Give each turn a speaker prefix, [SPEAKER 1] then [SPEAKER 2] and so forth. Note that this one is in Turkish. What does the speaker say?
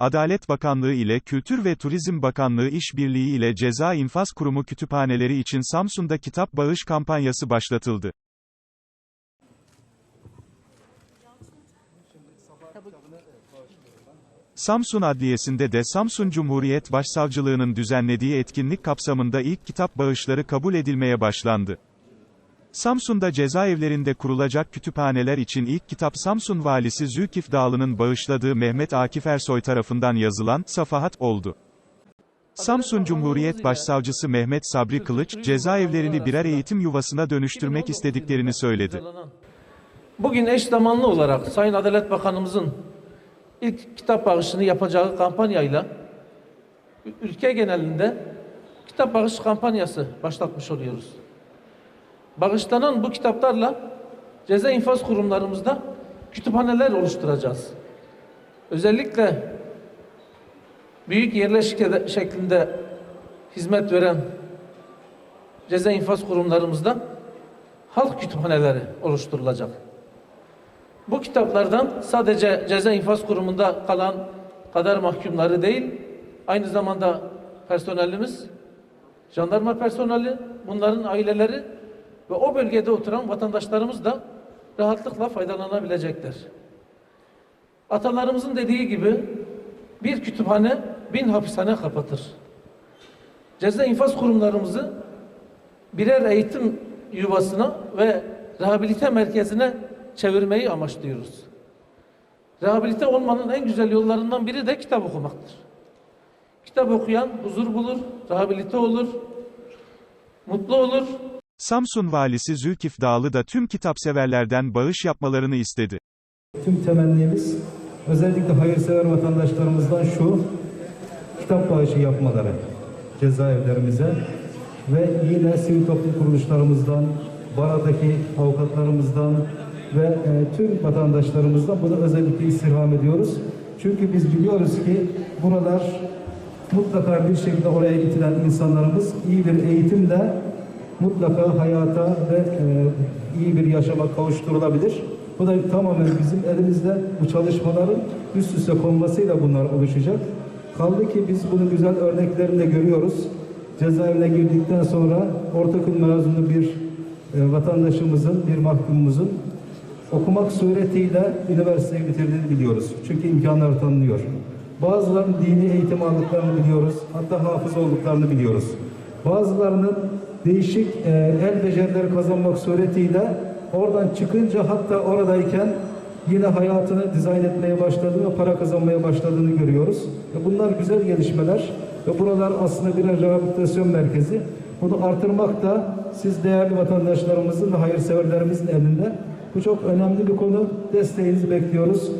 [SPEAKER 1] Adalet Bakanlığı ile Kültür ve Turizm Bakanlığı işbirliği ile Ceza İnfaz Kurumu kütüphaneleri için Samsun'da kitap bağış kampanyası başlatıldı. Samsun Adliyesi'nde de Samsun Cumhuriyet Başsavcılığı'nın düzenlediği etkinlik kapsamında ilk kitap bağışları kabul edilmeye başlandı. Samsun'da cezaevlerinde kurulacak kütüphaneler için ilk kitap Samsun Valisi Zülkif Dağlı'nın bağışladığı Mehmet Akif Ersoy tarafından yazılan Safahat oldu. Samsun Cumhuriyet Başsavcısı Mehmet Sabri Kılıç, cezaevlerini birer eğitim yuvasına dönüştürmek istediklerini söyledi.
[SPEAKER 2] Bugün eş zamanlı olarak Sayın Adalet Bakanımızın ilk kitap bağışını yapacağı kampanyayla ülke genelinde kitap bağış kampanyası başlatmış oluyoruz. Bağışlanan bu kitaplarla ceza infaz kurumlarımızda kütüphaneler oluşturacağız. Özellikle büyük yerleşik şeklinde hizmet veren ceza infaz kurumlarımızda halk kütüphaneleri oluşturulacak. Bu kitaplardan sadece ceza infaz kurumunda kalan kader mahkumları değil, aynı zamanda personelimiz, jandarma personeli, bunların aileleri ve o bölgede oturan vatandaşlarımız da rahatlıkla faydalanabilecekler. Atalarımızın dediği gibi bir kütüphane bin hapishane kapatır. Ceza infaz kurumlarımızı birer eğitim yuvasına ve rehabilite merkezine çevirmeyi amaçlıyoruz. Rehabilite olmanın en güzel yollarından biri de kitap okumaktır. Kitap okuyan huzur bulur, rehabilite olur, mutlu olur,
[SPEAKER 1] Samsun Valisi Zülkif Dağlı da tüm kitapseverlerden bağış yapmalarını istedi.
[SPEAKER 3] Tüm temennimiz özellikle hayırsever vatandaşlarımızdan şu kitap bağışı yapmaları cezaevlerimize ve yine sivil toplum kuruluşlarımızdan, baradaki avukatlarımızdan ve e, tüm vatandaşlarımızdan bunu özellikle istirham ediyoruz. Çünkü biz biliyoruz ki buralar mutlaka bir şekilde oraya getiren insanlarımız iyi bir eğitimle mutlaka hayata ve e, iyi bir yaşama kavuşturulabilir. Bu da tamamen bizim elimizde bu çalışmaların üst üste konmasıyla bunlar oluşacak. Kaldı ki biz bunun güzel örneklerini de görüyoruz. Cezaevine girdikten sonra ortaokul mezunu bir e, vatandaşımızın, bir mahkumumuzun okumak suretiyle üniversiteyi bitirdiğini biliyoruz. Çünkü imkanları tanınıyor. Bazılarının dini eğitim aldıklarını biliyoruz. Hatta hafız olduklarını biliyoruz. Bazılarının değişik e, el becerileri kazanmak suretiyle oradan çıkınca hatta oradayken yine hayatını dizayn etmeye başladığını ve para kazanmaya başladığını görüyoruz. Ve bunlar güzel gelişmeler ve buralar aslında birer rehabilitasyon merkezi. Bunu artırmak da siz değerli vatandaşlarımızın ve hayırseverlerimizin elinde. Bu çok önemli bir konu. Desteğinizi bekliyoruz.